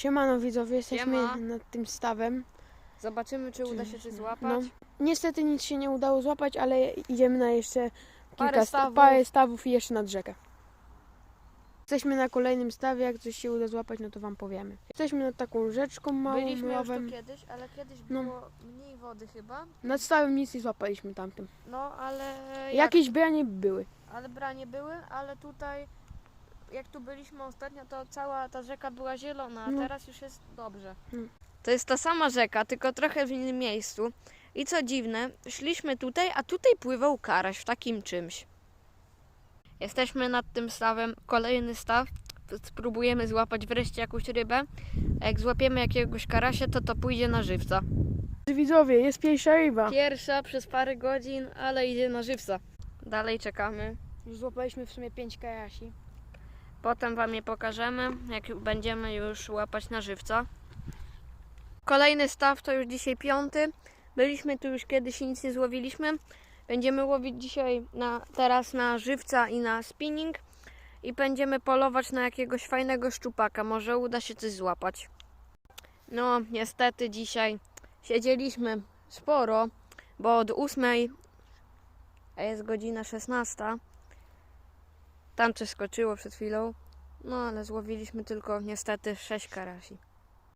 Siemano widzowie, jesteśmy Siema. nad tym stawem. Zobaczymy, czy uda się coś No. złapać. Niestety nic się nie udało złapać, ale idziemy na jeszcze Parę kilka stawów. parę stawów i jeszcze nad rzekę. Jesteśmy na kolejnym stawie, jak coś się uda złapać, no to wam powiemy. Jesteśmy nad taką rzeczką małą, Byliśmy już tu kiedyś, ale kiedyś No. było mniej wody chyba. Nad stawem nic nie złapaliśmy tamtym. No, ale jak, Jakieś branie były. ale branie były, ale tutaj jak tu byliśmy ostatnio, to cała ta rzeka była zielona, a No. teraz już jest dobrze. Hmm. To jest ta sama rzeka, tylko trochę w innym miejscu. I co dziwne, szliśmy tutaj, a tutaj pływał karaś w takim czymś. Jesteśmy nad tym stawem, kolejny staw. Spróbujemy złapać wreszcie jakąś rybę. A jak złapiemy jakiegoś karasia, to to pójdzie na żywca. Widzowie, jest pierwsza ryba. Pierwsza przez parę godzin, ale idzie na żywca. Dalej czekamy. Już złapaliśmy w sumie pięć karasi. Potem Wam je pokażemy, jak będziemy już łapać na żywca. Kolejny staw to już dzisiaj piąty. Byliśmy tu już kiedyś i nic nie złowiliśmy. Będziemy łowić dzisiaj na, teraz na żywca i na spinning. I będziemy polować na jakiegoś fajnego szczupaka. Może uda się coś złapać. No, niestety dzisiaj siedzieliśmy sporo, bo od ósmej, a jest godzina 16, tam coś skoczyło przed chwilą. No ale złowiliśmy tylko niestety 6 karasi.